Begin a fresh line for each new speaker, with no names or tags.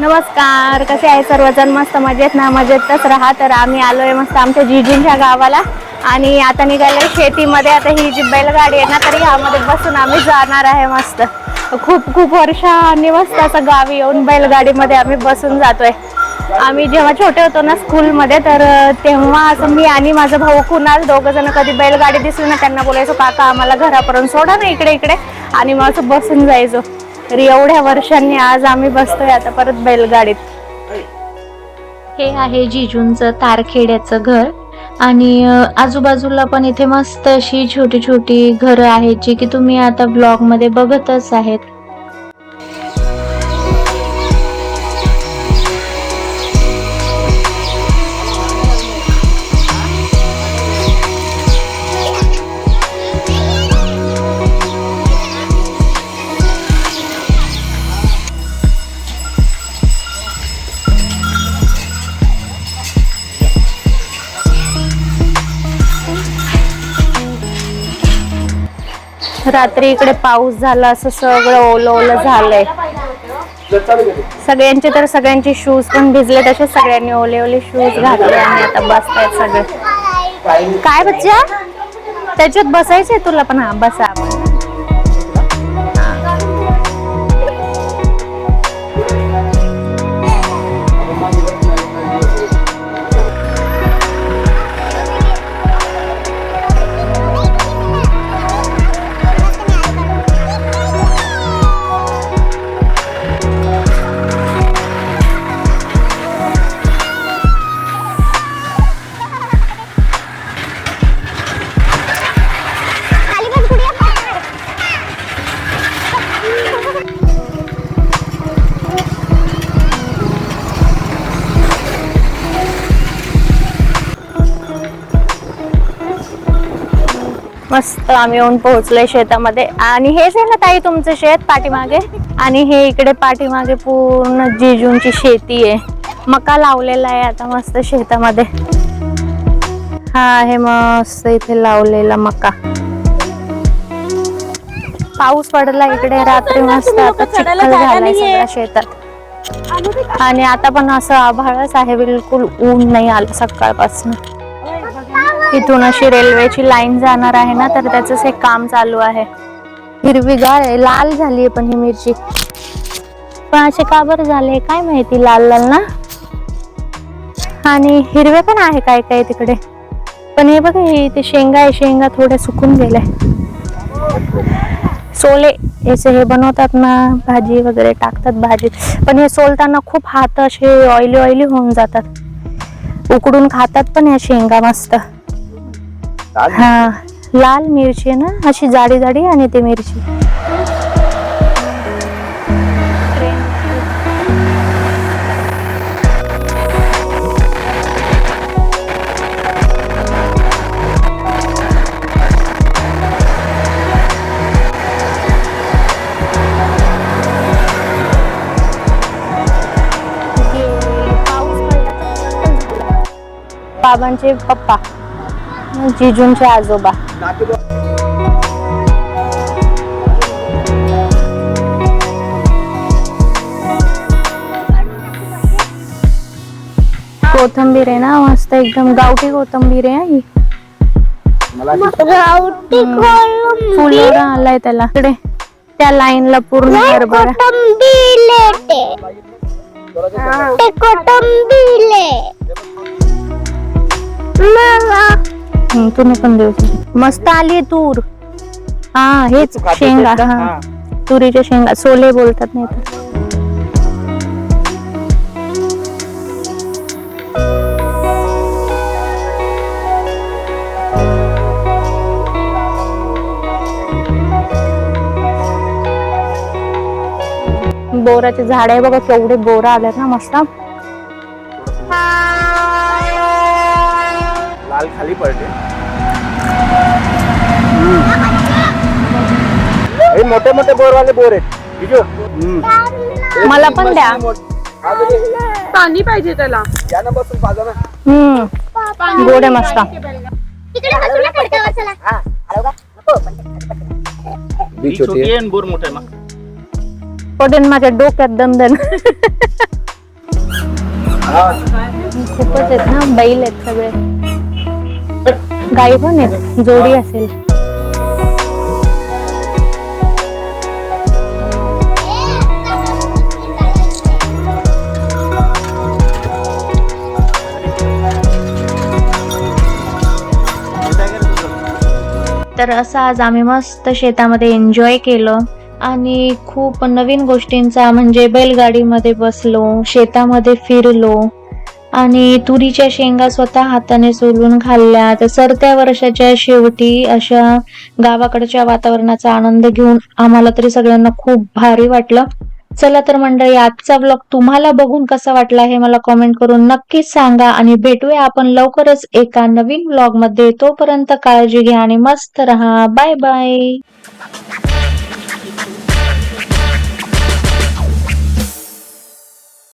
नमस्कार कसे आहे सर्वजण? मस्त मजेत ना? मजेतच राहा तर आम्ही आलोय मस्त आमच्या जिजूंच्या गावाला. आणि आता निघाले शेतीमध्ये. आता ही जी बैलगाडी आहे ना तर यामध्ये बसून आम्ही जाणार आहे मस्त. खूप खूप वर्षांनी मस्त असं गावी येऊन बैलगाडीमध्ये आम्ही बसून जातोय. आम्ही जेव्हा छोटे होतो ना स्कूलमध्ये तर तेव्हा असं मी आणि माझा भाऊ कुणाल दोघं जण कधी बैलगाडी दिसली ना त्यांना बोलायचो काका आम्हाला घरापर्यंत सोडा ना इकडे इकडे. आणि मग असं बसून जायचो. तर एवढ्या वर्षांनी आज आम्ही बसतोय आता परत बैलगाडीत.
हे आहे जिजूंचं तारखेड्याचं घर. आणि आजूबाजूला पण इथे मस्त अशी छोटी छोटी घरं आहेत जी की तुम्ही आता ब्लॉगमध्ये बघतच आहेत.
रात्री इकडे पाऊस झाला असं सगळं ओलं ओलं झालंय. सगळ्यांचे तर सगळ्यांचे शूज पण भिजले तसे सगळ्यांनी ओले ओले शूज घातले आणि आता बसतायत सगळे. काय बच्चा? त्याच्यात बसायचंय तुला पण? हा बसा. मस्त आम्ही येऊन पोहोचलोय शेतामध्ये. आणि हेच आहे ना ताई तुमचं शेत पाठीमागे? आणि हे इकडे पाठीमागे पूर्ण जिजूंची शेती आहे. मका लावलेला आहे आता मस्त शेतामध्ये. हा आहे मस्त इथे लावलेला मका. पाऊस पडला इकडे रात्री मस्त आता चिखल झालाय सगळ्या शेतात. आणि आता पण असं आभाळच आहे बिलकुल ऊन नाही आलं सकाळपासून. इथून अशी रेल्वेची लाईन जाणार आहे ना तर त्याच हे काम चालू आहे. हिरवीगार आहे लाल झालीये पण ही मिरची. पण असे का बरं झाले काय माहिती लाल लाल ना? आणि हिरवे पण आहे काय काय तिकडे? पण हे बघा हे ते शेंगा आहे शेंगा थोड्या सुकून गेल्या सोले याचे हे बनवतात ना भाजी वगैरे टाकतात भाजीत. पण हे सोलताना खूप हात असे ऑइली ऑइली होऊन जातात. उकडून खातात पण या शेंगा मस्त. हा लाल मिरची आहे ना अशी जाडी जाडी आणि ती मिरची. बाबांचे पप्पा. जिजूंचे आजोबा. कोथंबीर आहे ना मस्त एकदम गावठी कोथंबीर आहे हा फुलोरा आलाय त्याला. इकडे. त्या लाईनला पूर्ण हम्म, तुम्ही पण देऊ शकता. मस्त आली तूर. हा हेच शेंगा. हा. तुरीच्या शेंगा. सोले बोलतात नाही तर. बोराचे झाड आहे बघा केवढे बोरा आले ना मस्त.
लाल खाली पडते हे मोठे मोठे बोरवाले बोर आहेत. बिजू
मला पण द्या.
पाणी पाहिजे त्याला.
या ना बसून पाजा ना.
हम्म. गोड आहे मस्त.
बीच
छोटी आहे. आणि बोर मोठा आहे ना
पडेल माझ्या डोक्यात दंदन
हा.
खूपच आहेत ना बैल आहेत सगळे. गाई पण आहेत जोडी असेल.
तर असं आज आम्ही मस्त शेतामध्ये एन्जॉय केलं. आणि खूप नवीन गोष्टींचा म्हणजे बैलगाडीमध्ये बसलो शेतामध्ये फिरलो. आणि तुरीच्या शेंगा स्वतः हाताने सोलून खाल्ल्या. तर सरत्या वर्षाच्या शेवटी अशा गावाकडच्या वातावरणाचा आनंद घेऊन आम्हाला तरी सगळ्यांना खूप भारी वाटलं. चला तर मंडळी आजचा ब्लॉग तुम्हाला बघून कसा वाटला हे मला कॉमेंट करून नक्कीच सांगा आणि भेटूया आपण लवकरच एका नवीन ब्लॉगमध्ये. तोपर्यंत काळजी घ्या आणि मस्त रहा. Bye bye